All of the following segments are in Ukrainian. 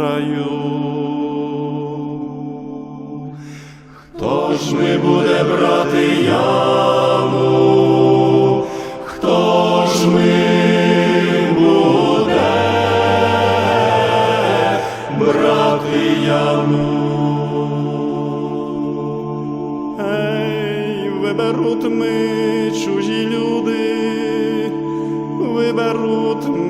краю. Хто ж ми буде брати яму? Хто ж ми буде брати яму? Ей, виберуть ми чужі люди, виберуть ми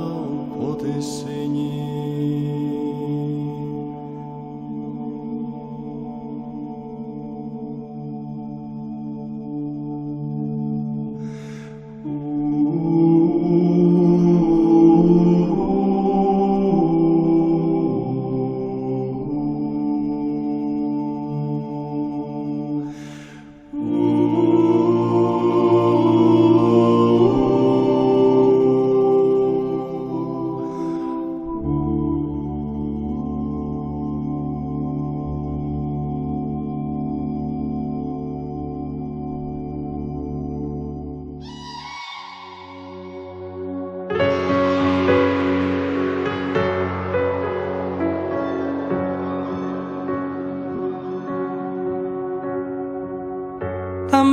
по тисині.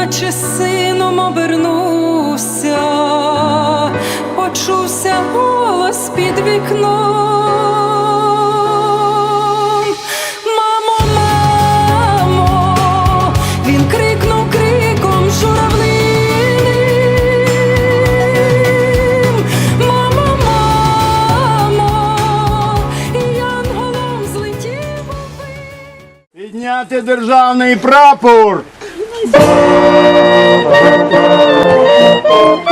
іначе сином обернувся, почувся голос під вікном. Підняти державний прапор. А ключ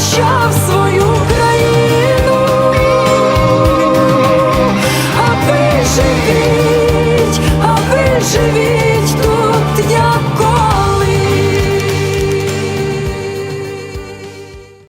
що